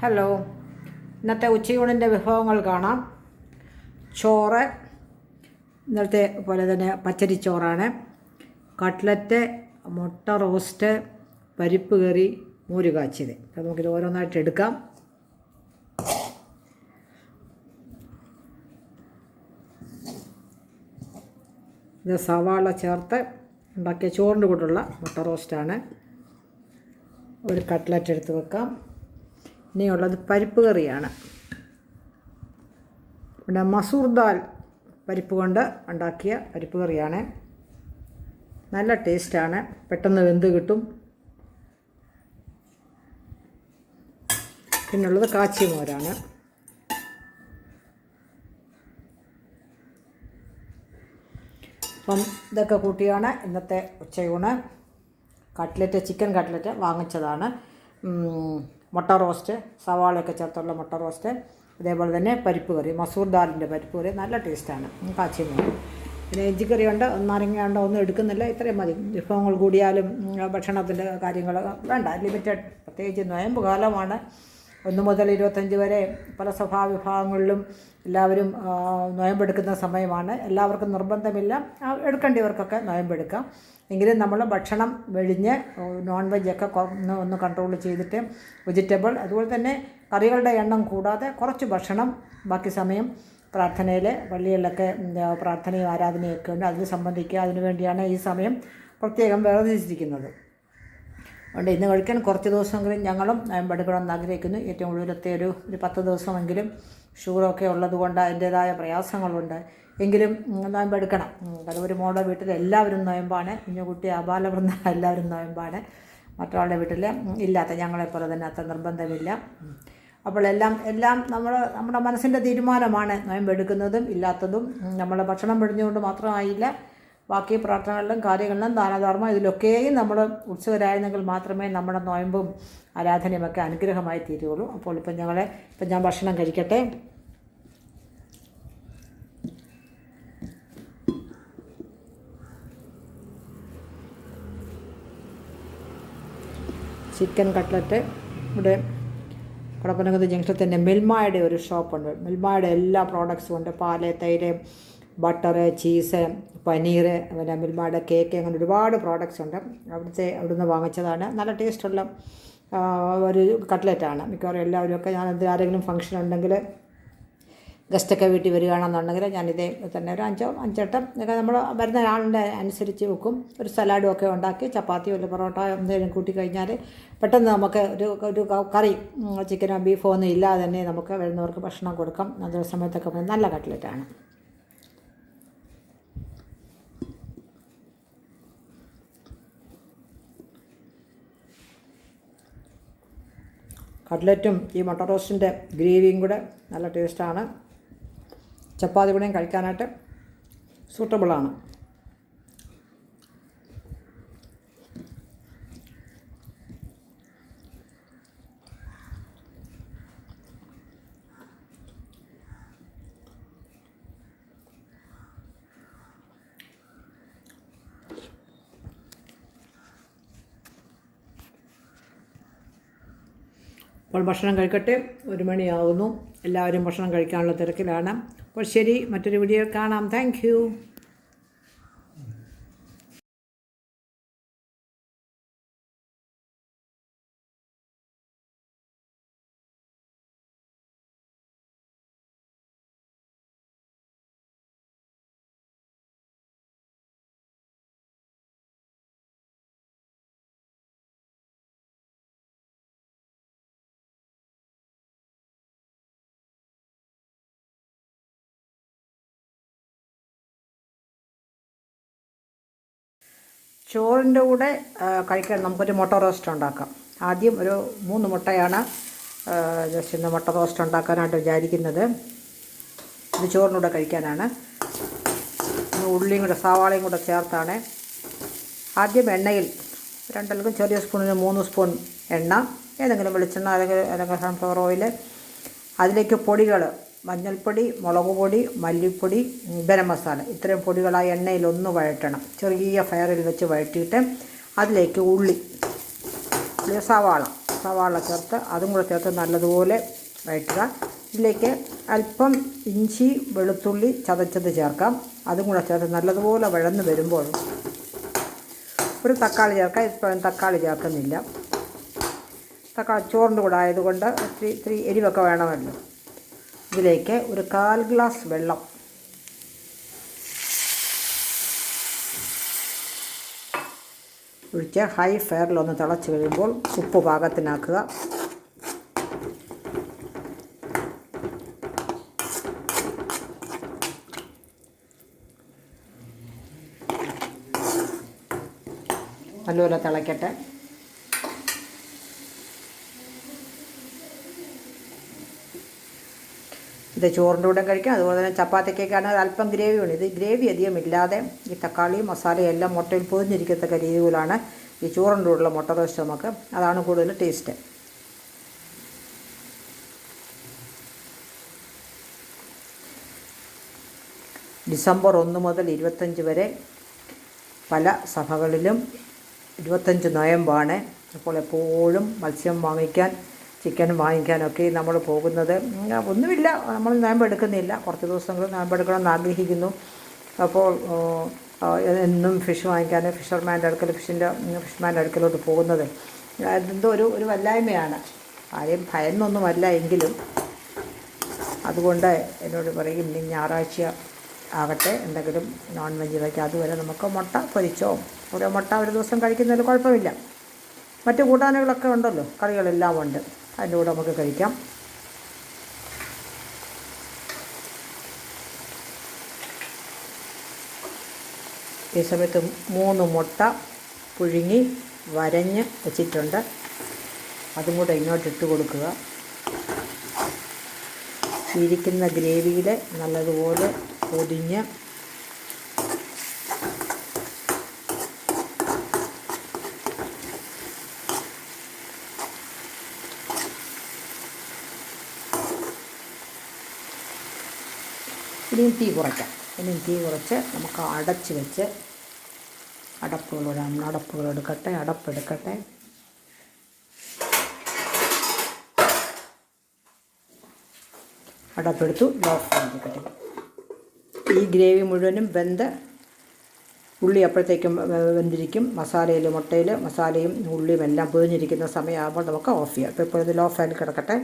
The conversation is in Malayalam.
ഹലോ ഇന്നത്തെ ഉച്ചയൂണിന്റെ വിഭവങ്ങൾ കാണാം. ചോറ് ഇന്നത്തെ പോലെ തന്നെ പച്ചരി ചോറാണ്. കട്ട്ലറ്റ് മുട്ട റോസ്റ്റ് പരിപ്പ് കറി മോര് കാച്ചിയത് അപ്പോൾ നമുക്കിത് ഓരോന്നായിട്ട് എടുക്കാം. ഇത് സവാള ചേർത്ത് ഉണ്ടാക്കിയ ചോറിന്റെ കൂട്ടുള്ള മുട്ട റോസ്റ്റാണ്. ഒരു കട്ട്ലറ്റ് എടുത്ത് വെക്കാം. ഇനിയുള്ളത് പരിപ്പ് കറിയാണ്. പിന്നെ മസൂർ ദാൽ പരിപ്പ് കൊണ്ട് ഉണ്ടാക്കിയ പരിപ്പ് കറിയാണ്. നല്ല ടേസ്റ്റാണ്. പെട്ടെന്ന് വെന്ത് കിട്ടും. പിന്നുള്ളത് കാച്ചി മോരാണ് അപ്പം ഇതൊക്കെ കൂട്ടിയാണ് ഇന്നത്തെ ഉച്ചയൂണ്. കട്ട്ലറ്റ് ചിക്കൻ കട്ട്ലറ്റ് വാങ്ങിച്ചതാണ്. മുട്ട റോസ്റ്റ് സവാളയൊക്കെ ചേർത്തുള്ള മുട്ട റോസ്റ്റ് അതേപോലെ തന്നെ പരിപ്പ് കറി മസൂർ ദാലിന്റെ പരിപ്പ് കറി. നല്ല ടേസ്റ്റാണ് കാച്ചി മീൻ പിന്നെ നാരങ്ങ ഉണ്ട്. ഒന്നും എടുക്കുന്നില്ല. ഇത്രയും മതി. വിഭവങ്ങൾ കൂടിയാലും ഭക്ഷണത്തിന്റെ കാര്യങ്ങൾ വേണ്ട. ലിമിറ്റഡ് പ്രത്യേകിച്ച് നോയമ്പ് കാലമാണ്. ഒന്ന് മുതൽ ഇരുപത്തഞ്ച് വരെ പല സഭാ വിഭാഗങ്ങളിലും എല്ലാവരും നോയമ്പെടുക്കുന്ന സമയമാണ്. എല്ലാവർക്കും നിർബന്ധമില്ല. എടുക്കേണ്ടവർക്കൊക്കെ നോയമ്പെടുക്കാം. എങ്കിലും നമ്മൾ ഭക്ഷണം വെഴിഞ്ഞ് നോൺ വെജൊക്കെ ഒന്ന് ഒന്ന് കൺട്രോൾ ചെയ്തിട്ട് വെജിറ്റബിൾ അതുപോലെ തന്നെ കറികളുടെ എണ്ണം കൂടാതെ കുറച്ച് ഭക്ഷണം ബാക്കി സമയം പ്രാർത്ഥനയിൽ പള്ളികളിലൊക്കെ പ്രാർത്ഥനയും ആരാധനയൊക്കെ ഉണ്ട്. അതിൽ സംബന്ധിക്കുക അതിനു വേണ്ടിയാണ് ഈ സമയം പ്രത്യേകം വേർതിരിച്ചിരിക്കുന്നത്. അതുകൊണ്ട് ഇന്ന് കഴിക്കാൻ കുറച്ച് ദിവസമെങ്കിലും ഞങ്ങളും നോയമ്പെടുക്കണമെന്ന് ആഗ്രഹിക്കുന്നു. ഏറ്റവും ഒടുവിലത്തെ ഒരു ഒരു പത്ത് ദിവസമെങ്കിലും ഷുഗറൊക്കെ ഉള്ളതുകൊണ്ട് അതിന്റേതായ പ്രയാസങ്ങളുണ്ട്. എങ്കിലും നോയമ്പ് എടുക്കണം ഒരു മോളുടെ വീട്ടിൽ എല്ലാവരും നോയമ്പാണ്. കുഞ്ഞുകുട്ടി അപാലവൃന്ദ എല്ലാവരും നോയമ്പാണ്. മറ്റൊരാളുടെ വീട്ടിൽ ഇല്ലാത്ത ഞങ്ങളെപ്പോലെ തന്നെ അത്ര നിർബന്ധമില്ല. അപ്പോൾ എല്ലാം എല്ലാം നമ്മൾ നമ്മുടെ മനസ്സിന്റെ തീരുമാനമാണ് നോയമ്പ് എടുക്കുന്നതും ഇല്ലാത്തതും. നമ്മൾ ഭക്ഷണം പിടിഞ്ഞുകൊണ്ട് മാത്രമായില്ല. ബാക്കി പ്രാർത്ഥനകളിലും കാര്യങ്ങളിലും ദാനധർമ്മം ഇതിലൊക്കെയും നമ്മൾ ഉത്സുകരായിരുന്നെങ്കിൽ മാത്രമേ നമ്മുടെ നോയമ്പും ആരാധനയുമൊക്കെ അനുഗ്രഹമായി തീരുകയുള്ളൂ. അപ്പോൾ ഇപ്പം ഞങ്ങളെ ഇപ്പം ഞാൻ ഭക്ഷണം കഴിക്കട്ടെ. ചിക്കൻ കട്ട്ലറ്റ് ഇവിടെ കടപ്പനകത്ത് ജംഗ്ഷനിൽ തന്നെ മിൽമായുടെ ഒരു ഷോപ്പുണ്ട്. മിൽമായുടെ എല്ലാ പ്രോഡക്ട്സും ഉണ്ട്. പാൽ തൈര് ബട്ടർ ചീസ് പനീർ പിന്നെ മിൽമാട് കേക്ക് അങ്ങനെ ഒരുപാട് പ്രോഡക്റ്റ്സ് ഉണ്ട്. അവിടുത്തെ അവിടുന്ന് വാങ്ങിച്ചതാണ്. നല്ല ടേസ്റ്റുള്ള ഒരു കട്ട്ലറ്റാണ് മിക്കവാറും എല്ലാവരും ഒക്കെ ഞാനത് ആരെങ്കിലും ഫംഗ്ഷൻ ഉണ്ടെങ്കിൽ ഗസ്റ്റൊക്കെ വീട്ടിൽ വരികയാണെന്നുണ്ടെങ്കിൽ ഞാനിതേ തന്നെ ഒരു അഞ്ചോ അഞ്ചെട്ടം ഒക്കെ നമ്മൾ വരുന്ന ആളിന്റെ അനുസരിച്ച് വെക്കും. ഒരു സലാഡും ഒക്കെ ഉണ്ടാക്കി ചപ്പാത്തിയോ അല്ലെങ്കിൽ പൊറോട്ട എന്തെങ്കിലും കൂട്ടി കഴിഞ്ഞാൽ പെട്ടെന്ന് നമുക്ക് ഒരു ഒരു കറി ചിക്കനോ ബീഫോ ഒന്നും ഇല്ലാതെ തന്നെ നമുക്ക് വരുന്നവർക്ക് ഭക്ഷണം കൊടുക്കാം. അതേ സമയത്തൊക്കെ നല്ല കട്ട്ലറ്റാണ് കട്ട്ലറ്റും ഈ മുട്ട റോസ്റ്റിന്റെ ഗ്രേവിയും കൂടെ നല്ല ടേസ്റ്റാണ്. ചപ്പാത്തി കൂടെയും കഴിക്കാനായിട്ട് സൂട്ടബിളാണ് അപ്പോൾ ഭക്ഷണം കഴിക്കട്ടെ. ഒരു മണിയാകുന്നു എല്ലാവരും ഭക്ഷണം കഴിക്കാനുള്ള തിരക്കിലാണ്. അപ്പോൾ ശരി മറ്റൊരു വീഡിയോ കാണാം. താങ്ക് ചോറിന്റെ കൂടെ കഴിക്കാൻ നമുക്കൊരു മുട്ട റോസ്റ്റ് ഉണ്ടാക്കാം. ആദ്യം ഒരു മൂന്ന് മുട്ടയാണ് ജസ്റ്റ് ഇന്ന് മുട്ട റോസ്റ്റ് ഉണ്ടാക്കാനായിട്ട് വിചാരിക്കുന്നത്. ഇത് ചോറിനൂടെ കഴിക്കാനാണ്. ഉള്ളിയും കൂടെ സവാളയും കൂടെ ചേർത്താണ്. ആദ്യം എണ്ണയിൽ രണ്ടൽക്കും ചെറിയ സ്പൂണിന് മൂന്ന് സ്പൂൺ എണ്ണ ഏതെങ്കിലും വെളിച്ചെണ്ണ അല്ലെങ്കിൽ ഏതെങ്കിലും സൺഫ്ലവർ ഓയിൽ അതിലേക്ക് പൊടികൾ മഞ്ഞൾപ്പൊടി മുളക് പൊടി മല്ലിപ്പൊടി ഗരം മസാല. ഇത്രയും പൊടികൾ ആ എണ്ണയിൽ ഒന്ന് വഴറ്റണം. ചെറിയ ഫയറിൽ വെച്ച് വഴറ്റിയിട്ട് അതിലേക്ക് ഉള്ളി. സവാള. സവാള ചേർത്ത് അതും കൂടെ ചേർത്ത് നല്ലതുപോലെ വഴറ്റുക. ഇതിലേക്ക് അല്പം ഇഞ്ചി വെളുത്തുള്ളി ചതച്ചത് ചേർക്കാം. അതും കൂടെ ചേർത്ത് നല്ലതുപോലെ വഴന്ന് വരുമ്പോൾ ഒരു തക്കാളി ചേർക്കാം. ഇപ്പം തക്കാളി ചേർക്കുന്നില്ല. തക്കാളി ചോറിന്റെ കൂടെ ആയതുകൊണ്ട് ഇത്തിരി ഇത്തിരി എരിവൊക്കെ വേണമല്ലോ. ഇതിലേക്ക് ഒരു കാൽ ഗ്ലാസ് വെള്ളം. ഒഴിച്ച് ഹൈ ഫയറിലൊന്ന് തിളച്ച് കഴിയുമ്പോൾ ഉപ്പ് പാകത്തിനാക്കുക. നല്ലപോലെ തിളയ്ക്കട്ടെ ഇത് ചോറിന്റെ കൂടെ കഴിക്കാം. അതുപോലെ തന്നെ ചപ്പാത്തിക്കൊക്കെയാണ് അല്പം ഗ്രേവി ഉണ്ട് ഇത് ഗ്രേവി അധികം ഇല്ലാതെ ഈ തക്കാളിയും മസാലയും എല്ലാം മുട്ടയിൽ പൊതിഞ്ഞിരിക്കത്തക്ക രീതിയിലാണ് ഈ ചോറിന്റെ കൂടെയുള്ള മുട്ട റോസ്റ്റ് നമുക്ക്. അതാണ് കൂടുതൽ ടേസ്റ്റ്. ഡിസംബർ ഒന്ന് മുതൽ ഇരുപത്തഞ്ച് വരെ പല സഭകളിലും ഇരുപത്തഞ്ച് നോയമ്പാണ് അപ്പോൾ എപ്പോഴും മത്സ്യം വാങ്ങിക്കാൻ ചിക്കൻ വാങ്ങിക്കാനൊക്കെ നമ്മൾ പോകുന്നത്. ഒന്നുമില്ല. നമ്മൾ നോയമ്പെടുക്കുന്നില്ല കുറച്ച് ദിവസങ്ങൾ നോയമ്പ് എടുക്കണമെന്ന് ആഗ്രഹിക്കുന്നു. അപ്പോൾ എന്നും ഫിഷ് വാങ്ങിക്കാൻ ഫിഷർമാന്റെ അടുക്കൽ ഫിഷിന്റെ ഫിഷ്മാന്റെ അടുക്കലോട്ട് പോകുന്നത്. അതെന്തോ ഒരു ഒരു വല്ലായ്മയാണ്. ആരെയും ഭയന്നൊന്നുമല്ല എങ്കിലും. അതുകൊണ്ട് എന്നോട് പറയും ഇനി ഞായറാഴ്ച ആകട്ടെ എന്തെങ്കിലും നോൺ വെജ് വയ്ക്കാം. അതുവരെ നമുക്ക് മുട്ട പൊരിച്ചോ? ഓരോ മുട്ട ഒരു ദിവസം കഴിക്കുന്നതിൽ കുഴപ്പമില്ല. മറ്റു കൂട്ടാനുകളൊക്കെ ഉണ്ടല്ലോ. കറികളെല്ലാം ഉണ്ട്. അതിന്റെ കൂടെ നമുക്ക് കഴിക്കാം. ഈ സമയത്ത് മൂന്ന് മുട്ട പുഴുങ്ങി വരഞ്ഞ് വെച്ചിട്ടുണ്ട്. അതും കൂടെ ഇങ്ങോട്ട് ഇട്ട് കൊടുക്കുക. ഇരിക്കുന്ന ഗ്രേവിയിൽ നല്ലതുപോലെ പൊതിഞ്ഞ് ഇനിയും തീ കുറയ്ക്കാം. ഇനിയും തീ കുറച്ച് നമുക്ക് അടച്ച് വെച്ച് അടപ്പുകളോട് അടപ്പുകൾ എടുക്കട്ടെ അടപ്പെടുക്കട്ടെ അടപ്പെടുത്തു ലോ ഫ്ലെയിം ഈ ഗ്രേവി മുഴുവനും വെന്ത് ഉള്ളി അപ്പോഴത്തേക്കും വെന്തിരിക്കും. മസാലയിൽ മുട്ടയിൽ മസാലയും ഉള്ളിയും എല്ലാം പൊതിഞ്ഞിരിക്കുന്ന സമയമാകുമ്പോൾ നമുക്ക് ഓഫ് ചെയ്യാം. ഇപ്പോൾ ഇപ്പോൾ ഇത് ലോ ഫ്ലെയിമിൽ കിടക്കട്ടെ.